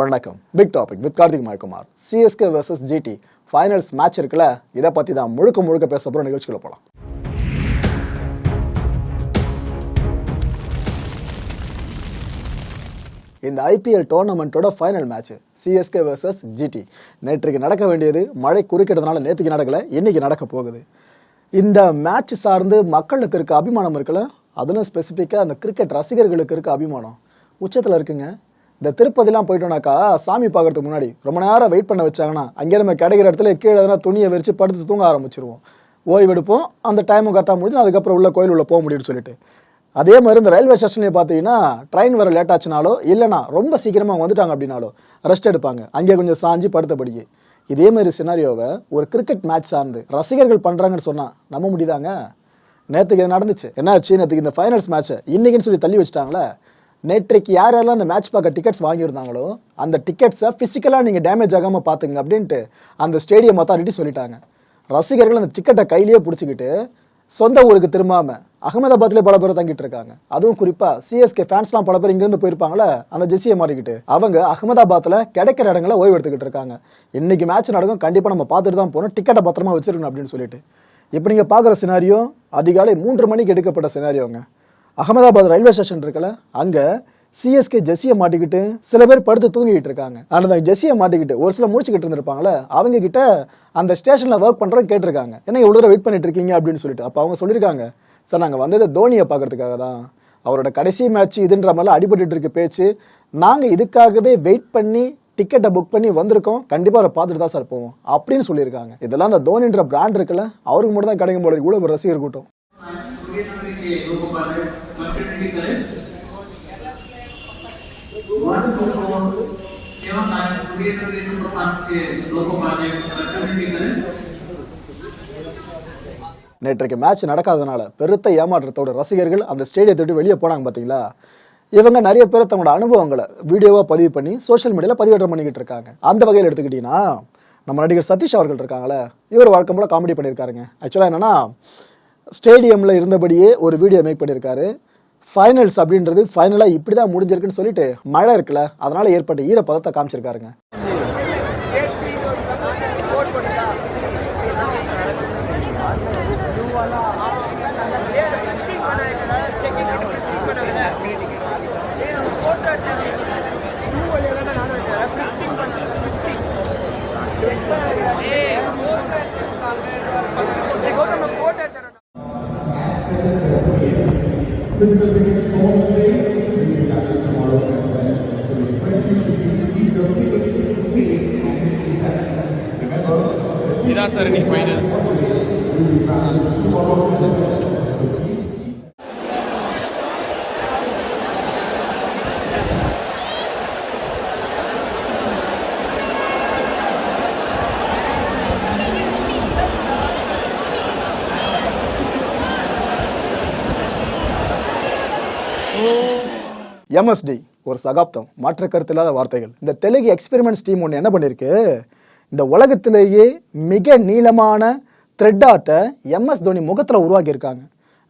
வணக்கம். Big topic with Karthik Mayakumar CSK versus GT finals match இருக்குல்ல? இதை பற்றி தான் முழுக்க முழுக்க பேச போகிற நிகழ்ச்சிக்குள்ள போகலாம் இந்த IPL டோர்னமெண்ட்டோட final match CSK versus GT நேற்றுக்கு நடக்க வேண்டியது மழை குறுக்கிட்டதுனால நேற்றுக்கு நடக்கலை இன்றைக்கி நடக்க போகுது. இந்த மேட்ச் சார்ந்து மக்களுக்கு இருக்க அபிமானம் இருக்குல்ல? அதிலும் ஸ்பெசிஃபிக்காக அந்த கிரிக்கெட் ரசிகர்களுக்கு இருக்க அபிமானம். உச்சத்தில் இருக்குங்க. இந்த திருப்பதிலாம் போயிட்டோம்னாக்கா சாமி பார்க்கறதுக்கு முன்னாடி ரொம்ப நேரம் வெயிட் பண்ண வச்சாங்கன்னா அங்கே நம்ம கிடைக்கிற இடத்துல கீழே எதனா துணியை விரிச்சு படுத்து தூங்க ஆரம்பிச்சிருவோம். ஓய்வெடுப்போம் அந்த டைமும் கரெக்டாக முடிஞ்சு அதுக்கப்புறம் உள்ள கோயில் உள்ள போக முடியும்னு சொல்லிட்டு. அதே மாதிரி இந்த ரயில்வே ஸ்டேஷன்லேயே பார்த்தீங்கன்னா ட்ரெயின் வர லேட் ஆச்சுனாலோ இல்லைனா ரொம்ப சீக்கிரமாக வந்துட்டாங்க அப்படின்னாலோ ரெஸ்ட் எடுப்பாங்க. அங்கே கொஞ்சம் சாஞ்சி படுத்தபடியே இதே மாதிரி சினாரியோவை ஒரு கிரிக்கெட் மேட்ச் சார்ந்து ரசிகர்கள் பண்ணுறாங்கன்னு சொன்னால் நம்ப முடியுதாங்க? நேற்றுக்கு இது நடந்துச்சு. என்னாச்சு? நேற்றுக்கு இந்த ஃபைனல்ஸ் மேட்ச்சை இன்னைக்குன்னு சொல்லி தள்ளி வச்சிட்டாங்களே? நேற்றைக்கு யார் யாரெல்லாம் அந்த மேட்ச் பார்க்க டிக்கெட்ஸ் வாங்கியிருந்தாங்களோ அந்த டிக்கெட்ஸை ஃபிசிக்கலாக நீங்கள் டேமேஜ் ஆகாமல் பார்த்துங்க அப்படின்ட்டு அந்த ஸ்டேடியம் அத்தாரிட்டி சொல்லிட்டாங்க. ரசிகர்கள் அந்த டிக்கெட்டை கையிலேயே பிடிச்சிக்கிட்டு சொந்த ஊருக்கு திரும்பாம அகமதாபாத்லேயே பல பேர் தங்கிட்டு இருக்காங்க. அதுவும் குறிப்பாக சிஎஸ்கே ஃபேன்ஸ்லாம் பல பேர் இங்கேருந்து போயிருப்பாங்களே அந்த ஜெர்சியை மாட்டிக்கிட்டு அவங்க அகமதாபாத்தில் கிடைக்கிற இடங்களை ஓய்வு எடுத்துக்கிட்டு இருக்காங்க. இன்னைக்கு மேட்ச் நடக்கும் கண்டிப்பாக நம்ம பார்த்துட்டு தான் போகணும் டிக்கெட்டை பத்திரமா வச்சிருக்கணும் அப்படின்னு சொல்லிட்டு. இப்போ நீங்கள் பார்க்குற சினாரியோ அதிகாலை மூன்று மணிக்கு எடுக்கப்பட்ட சினாரியோங்க அகமதாபாத் ரயில்வே ஸ்டேஷன் இருக்குல்ல அங்கே சிஎஸ்கே ஜெஸ்ஸியை மாட்டிக்கிட்டு சில பேர் படுத்து தூங்கிக்கிட்டு இருக்காங்க. ஆனால் அந்த ஜெஸ்ஸியை மாட்டிக்கிட்டு ஒரு சில முடிச்சுக்கிட்டு இருந்திருப்பாங்களே அவங்க கிட்ட அந்த ஸ்டேஷனில் ஒர்க் பண்ணுறோம் கேட்டிருக்காங்க. என்ன இவ்வளோ தூரம் வெயிட் பண்ணிட்டு இருக்கீங்க அப்படின்னு சொல்லிட்டு. அப்போ அவங்க சொல்லியிருக்காங்க சார் நாங்கள் வந்தது தோனியை பார்க்கறதுக்காக தான். அவரோட கடைசி மேட்ச் இதுன்ற மாதிரிலாம் அடிபட்டு இருக்கு பேச்சு. நாங்கள் இதுக்காகவே வெயிட் பண்ணி டிக்கெட்டை புக் பண்ணி வந்திருக்கோம். கண்டிப்பாக அவரை பார்த்துட்டு தான் சார் போவோம். அப்படின்னு சொல்லியிருக்காங்க. இதெல்லாம் அந்த தோனின்ற பிராண்ட் இருக்குல்ல அவருக்கு மட்டும் தான் கிடைக்கும் போல கூட இவ்வளோ ஒரு ரசிகர் கூட்டம். நேற்றைக்கு மேட்ச் நடக்காதனால பெருத்த ஏமாற்றத்தோட ரசிகர்கள் அந்த ஸ்டேடியத்தை விட்டு வெளியே போனாங்க பார்த்தீங்களா? இவங்க நிறைய பேர் தங்களோட அனுபவங்களை வீடியோவாக பதிவு பண்ணி சோஷியல் மீடியாவில் பதிவேற்றம் பண்ணிக்கிட்டு இருக்காங்க. அந்த வகையில் எடுத்துக்கிட்டிங்கன்னா நம்ம நடிகர் சதீஷ் அவர்கள் இருக்காங்களே இவர் வழக்கம் போல் காமெடி பண்ணியிருக்காருங்க. ஆக்சுவலாக என்னென்னா ஸ்டேடியமில் இருந்தபடியே ஒரு வீடியோ மேக் பண்ணியிருக்காரு. ஃபைனல்ஸ் அப்படின்றது ஃபைனலாக இப்படி தான் முடிஞ்சிருக்குன்னு சொல்லிட்டு மழை இருக்குல்ல அதனால ஏற்பட்ட ஈரப்பதத்தை காமிச்சிருக்காருங்க. Physical tickets sold today, and will be back tomorrow at 7. So we invite you to receive your tickets remember, the tickets are in finals. We'll be tomorrow at 7. MSD ஒரு சகாப்தம் மாற்ற கருத்து இல்லாத வார்த்தைகள். இந்த தெலுங்கு எக்ஸ்பெரிமெண்ட்ஸ் டீம் ஒன்று என்ன பண்ணியிருக்கு இந்த உலகத்திலேயே மிக நீளமான த்ரெட் ஆர்ட்டை எம்எஸ் தோனி முகத்தில் உருவாக்கியிருக்காங்க.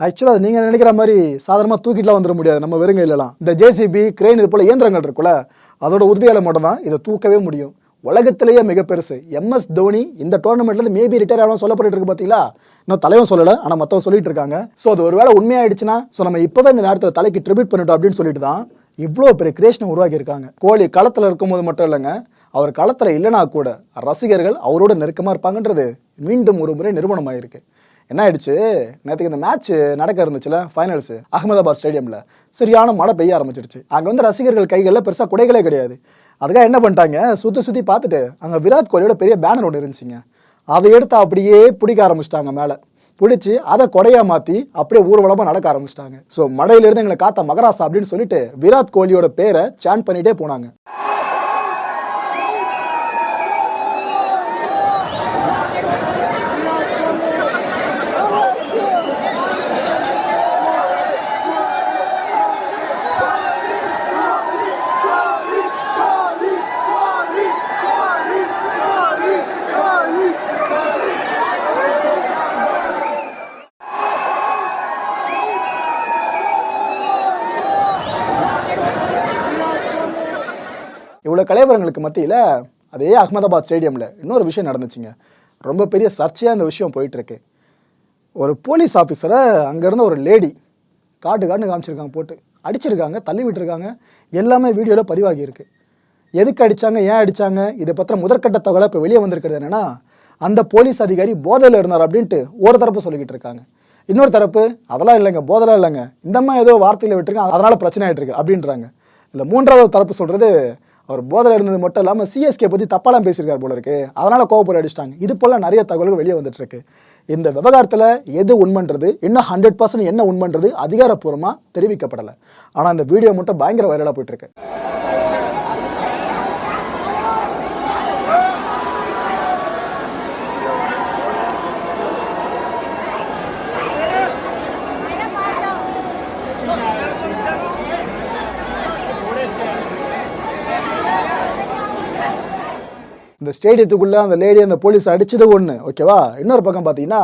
ஆக்சுவலாக அது நீங்கள் நினைக்கிற மாதிரி சாதாரணமாக தூக்கிட்டுலாம் வந்துட முடியாது நம்ம வெறுங்க இல்லைலாம் இந்த ஜேசிபி கிரெயின் இது போல் இயந்திரங்கள் இருக்குல்ல அதோட உறுதியால மட்டும் தான் இதை தூக்கவே முடியும். உலகத்திலேயே மிக பெருசு. எம்எஸ் தோனி இந்த டோர்னமெண்ட்லேருந்து மேபி ரிட்டையர் ஆகணும் சொல்லப்பட்டு இருக்கு பார்த்தீங்களா இன்னும் தலைவன் சொல்லலை ஆனால் மற்றவங்க சொல்லிட்டு இருக்காங்க. ஸோ அது ஒரு வேளை உண்மையாயிடுச்சுன்னா ஸோ நம்ம இப்போவே இந்த நேரத்தில் தலைக்கு ட்ரிபியூட் பண்ணிட்டோம் அப்படின்னு சொல்லிட்டு தான் இவ்வளோ பெரிய கிரியேஷனை உருவாக்கியிருக்காங்க. கோலி களத்தில் இருக்கும்போது மட்டும் இல்லைங்க அவர் களத்தில் இல்லைனா கூட ரசிகர்கள் அவரோட நெருக்கமாக இருப்பாங்கன்றது மீண்டும் ஒரு முறை நிறுவனமாயிருக்கு. என்ன ஆயிடுச்சு? நேற்றுக்கு இந்த மேட்ச் நடக்க இருந்துச்சுல ஃபைனல்ஸ் அகமதாபாத் ஸ்டேடியமில் சரியான மழை பெய்ய ஆரம்பிச்சிருச்சு அங்கே வந்து ரசிகர்கள் கைகளில் பெருசாக குடைகளே கிடையாது. அதுக்காக என்ன பண்ணிட்டாங்க? சுற்றி சுற்றி பார்த்துட்டு அங்கே விராட் கோலியோட பெரிய பேனர் ஒன்று இருந்துச்சுங்க. அதை எடுத்து அப்படியே பிடிக்க ஆரம்பிச்சிட்டாங்க மேலே. பிடிச்சி அதை கொடையா மாற்றி அப்படியே ஊர்வலமாக நடக்க ஆரம்பிச்சிட்டாங்க. ஸோ மடையிலிருந்து எங்களை காத்த மகராசா அப்படின்னு சொல்லிட்டு விராட் கோலியோட பேரை சேன் பண்ணிட்டே போனாங்க. கலைவரங்களுக்கு மத்தியில் அதே அகமதாபாத் ஸ்டேடியமில் இன்னொரு விஷயம் நடந்துச்சுங்க. ரொம்ப பெரிய சர்ச்சையாக இந்த விஷயம் போயிட்டுருக்கு. ஒரு போலீஸ் ஆஃபீஸரை அங்கேருந்து ஒரு லேடி காட்டு காட்டுன்னு காமிச்சிருக்காங்க போட்டு. அடிச்சிருக்காங்க தள்ளி விட்டுருக்காங்க. எல்லாமே வீடியோவில் பதிவாகியிருக்கு எதுக்கு அடிச்சாங்க ஏன் அடிச்சாங்க இதை பற்றின முதற்கட்ட தகவலை இப்போ வெளியே வந்திருக்கிறது என்னென்னா அந்த போலீஸ் அதிகாரி போதையில் இருந்தார் அப்படின்ட்டு ஒரு தரப்பு சொல்லிக்கிட்டு இருக்காங்க. இன்னொரு தரப்பு அதெல்லாம் இல்லைங்க போதெல்லாம் இல்லைங்க. இந்த ஏதோ வார்த்தையில் விட்டுருக்காங்க அதனால் பிரச்சனை ஆயிட்டு இருக்கு அப்படின்றாங்க. இதில் மூன்றாவது தரப்பு சொல்கிறது அவர் போதையில் இருந்தது மட்டும் இல்லாமல் சிஎஸ்கே பற்றி தப்பாலாம் பேசியிருக்கார் போல இருக்கு. அதனால் கோவப்பட அடிச்சிட்டாங்க. இது போல நிறைய தகவல்கள் வெளியே வந்துட்டு இருக்கு. இந்த விவகாரத்தில் எது உண்மைன்றது இன்னும் ஹண்ட்ரட் பர்சன்ட் என்ன உண்மைன்றது அதிகாரப்பூர்வமாக தெரிவிக்கப்படலை. ஆனால் இந்த வீடியோ மட்டும் பயங்கர வைரலாக போயிட்டுருக்கு இந்த ஸ்டேடியத்துக்குள்ளே அந்த லேடி அந்த போலீஸ் அடிச்சது ஒன்று ஓகேவா இன்னொரு பக்கம் பார்த்தீங்கன்னா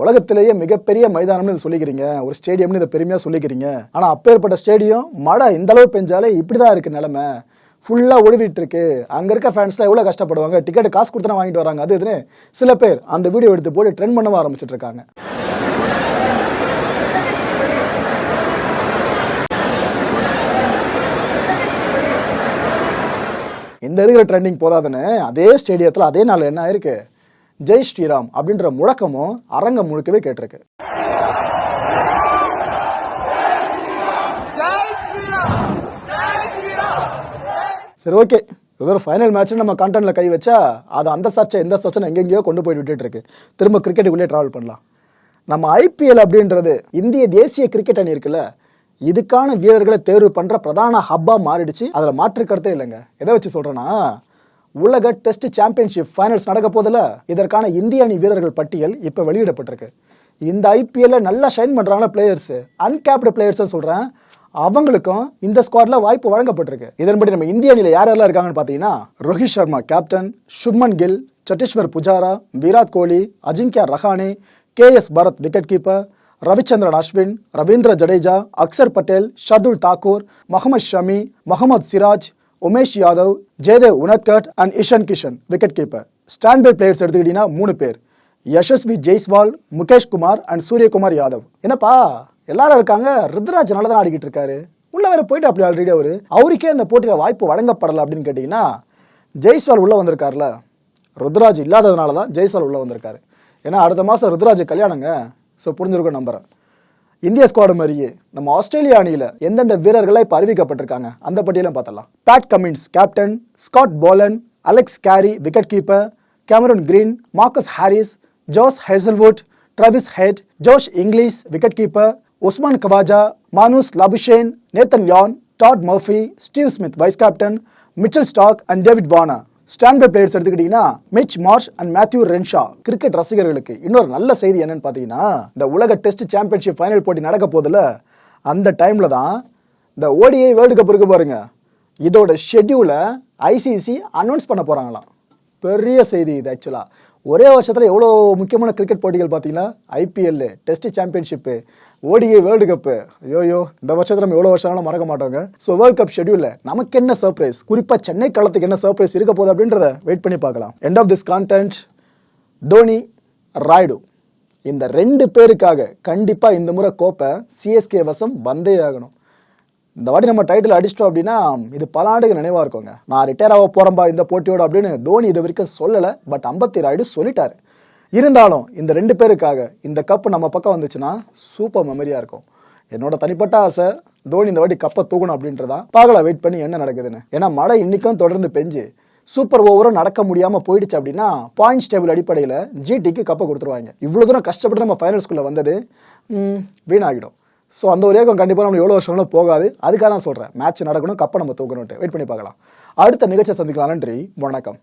உலகத்திலேயே மிகப்பெரிய மைதானம்னு இதை சொல்லிக்கிறீங்க. ஒரு ஸ்டேடியம்னு இதை பெருமையாக சொல்லிக்கிறீங்க. ஆனால் அப்பேற்பட்ட ஸ்டேடியம் மழை இந்த அளவு பெஞ்சாலே இப்படி தான் இருக்கு நிலமை. ஃபுல்லாக ஒழுவிட்டு இருக்கு. அங்கே இருக்க ஃபேன்ஸ்லாம் எவ்வளோ கஷ்டப்படுவாங்க? டிக்கெட் காசு கொடுத்து வாங்கிட்டு வராங்க. அது இதுன்னு சில பேர் அந்த வீடியோ எடுத்து போட்டு ட்ரெண்ட் பண்ண ஆரம்பிச்சிட்டு இருக்காங்க. இந்த இருக்கிற ட்ரெண்டிங் போதாதுன்னு அதே ஸ்டேடியத்தில் அதே நாள் என்ன ஆயிருக்கு? ஜெய் ஸ்ரீராம் அப்படின்ற முழக்கமும் அரங்கம் முழுக்கவே கேட்டிருக்கு. சரி ஓகே ஏதோ ஒரு ஃபைனல் மேட்ச் நம்ம கண்டென்ட்ல கை வச்சா அது அந்த சர்ச்சை இந்த சர்ச்சை எங்கெங்கேயோ கொண்டு போய் விட்டுட்டு இருக்கு. திரும்ப கிரிக்கெட்டுக்குள்ளே ட்ராவல் பண்ணலாம். நம்ம ஐபிஎல் அப்படின்றது இந்திய தேசிய கிரிக்கெட் அணி இருக்குல்ல இதுக்கான வீரர்களை தேர்வு பண்ற பிரதான ஹப்பா மாறிடுச்சு. அதுல மாற்று கருத்தே இல்லைங்க. எதை வச்சு சொல்றேன்னா உலக டெஸ்ட் சாம்பியன்ஷிப் ஃபைனல்ஸ் நடக்க போதில் இதற்கான இந்திய அணி வீரர்கள் பட்டியல் இப்போ வெளியிடப்பட்டிருக்கு. இந்த ஐபிஎல்ல நல்லா ஷைன் பண்றாங்களா பிளேயர்ஸ் அன்கேப்டு பிளேயர்ஸ் சொல்றேன். அவங்களுக்கும் இந்த ஸ்குவாட்ல வாய்ப்பு வழங்கப்பட்டிருக்கு. இதன்படி நம்ம இந்திய அணியில் யார் யாரெல்லாம் இருக்காங்கன்னு பார்த்தீங்கன்னா Rohit Sharma captain Shubman Gill Cheteshwar Pujara Virat Kohli Ajinkya Rahane K S Bharat wicket keeper Ravichandran Ashwin Ravindra Jadeja Axar Patel Shardul Thakur Mohammed Shami Mohammed Siraj Umesh Yadav Jaydev Unadkat and Ishan Kishan wicket keeper standby players எடுத்துக்கிட்டீங்கன்னா மூணு பேர். Yashasvi Jaiswal Mukesh Kumar and Suryakumar Yadav. என்னப்பா? எல்லாரும் இருக்காங்க. ருத்ராஜ் நல்லா தான் ஆடிக்கிட்டு இருக்காரு. உள்ள வேற போயிட்டு அப்படி ஆல்ரெடி அவரு. அவருக்கே அந்த போட்டியில் வாய்ப்பு வழங்கப்படலை அப்படின்னு கேட்டிங்கன்னா ஜெய்ஸ்வால் உள்ள வந்திருக்காருல. ருத்ராஜ் இல்லாததுனால தான் ஜெய்ஸ்வால் உள்ள வந்திருக்காரு. ஏன்னா அடுத்த மாதம் ருத்ராஜ் கல்யாணங்க. ஸோ புரிஞ்சிருக்கும் நம்புகிறேன் இந்திய ஸ்குவாடு மாதிரியே நம்ம ஆஸ்திரேலியா அணியில் எந்தெந்த வீரர்களாக இப்போ அறிவிக்கப்பட்டிருக்காங்க? அந்த பட்டியலும் பார்த்தலாம் Pat Cummins captain Scott Boland Alex Carey wicket keeper Cameron Green Marcus Harris Josh Hazlewood Travis Head Josh Inglis wicket keeper Usman Khawaja Marnus Labuschagne Nathan Lyon Todd Murphy Steve Smith vice captain Mitchell Starc and David வானா standard players எடுத்துக்கிட்டீங்கன்னா Mitch Marsh and Matthew Renshaw cricket ரசிகர்களுக்கு இன்னொரு நல்ல செய்தி என்னன்னு பார்த்தீங்கன்னா இந்த உலக டெஸ்ட் சாம்பியன்ஷிப் ஃபைனல் போட்டி நடக்க போதில் அந்த டைமில் தான் இந்த ஓடிஐ வேர்ல்டு கப் இருக்கு பாருங்க. இதோட ஷெட்யூலை ஐசிசி அனௌன்ஸ் பண்ண போகிறாங்களாம் பெரிய செய்தி இது ஆக்சுவலாக ஒரே வருஷத்தில் எவ்வளோ முக்கியமான கிரிக்கெட் போட்டிகள் பார்த்தீங்கன்னா IPL test championship ODI world cup ஐயோயோ இந்த வருஷத்தில் நம்ம எவ்வளோ வருஷம் மறக்க மாட்டோங்க. ஸோ வேர்ல்ட் கப் ஷெடியூலில் நமக்கு என்ன சர்ப்ரைஸ் குறிப்பாக சென்னை காலத்துக்கு என்ன சர்ப்ரைஸ் இருக்க போகுது அப்படின்றத வெயிட் பண்ணி பார்க்கலாம். End of this content Dhoni Rayudu. இந்த ரெண்டு பேருக்காக கண்டிப்பாக இந்த முறை கோப்பை சிஎஸ்கே வசம் வந்தே ஆகணும். இந்த வாட்டி நம்ம டைட்டில் அடிச்சிட்டோம் அப்படின்னா இது பல ஆண்டுகள் நினைவாக இருக்குங்க. நான் ரிட்டையர் ஆக போகிறேன்பா இந்த போட்டியோட அப்படின்னு தோனி இது வரைக்கும் சொல்லலை பட் அம்பத்தி ராய்டு சொல்லிட்டாரு. இருந்தாலும் இந்த ரெண்டு பேருக்காக இந்த கப்பு நம்ம பக்கம் வந்துச்சுன்னா சூப்பர் மெமரியாக இருக்கும். என்னோட தனிப்பட்ட ஆசை தோனி இந்த வாட்டி கப்பை தூக்கணும் அப்படின்றதா. பார்க்கலாம் வெயிட் பண்ணி என்ன நடக்குதுன்னு. ஏன்னா மழை இன்றைக்கும் தொடர்ந்து பெஞ்சு சூப்பர் ஓவரும் நடக்க முடியாமல் போயிடுச்சு அப்படின்னா பாயிண்ட்ஸ் டேபிள் அடிப்படையில் ஜிடிக்கு கப்பை கொடுத்துருவாங்க. இவ்வளோ தூரம் கஷ்டப்பட்டு நம்ம ஃபைனல்ஸ்குள்ளே வந்தது வீணாகிடும். ஸோ அந்த ஒரு ஏக்கம் கண்டிப்பாக நம்ம எவ்வளோ வருஷம்னாலும் போகாது. அதுக்காக தான் சொல்கிறேன் மேட்ச் நடக்கணும் கப்பை நம்ம தூக்கணும்ட்டு. வெயிட் பண்ணி பார்க்கலாம். அடுத்த நிகழ்ச்சியை சந்திக்கலாம். நன்றி. வணக்கம்.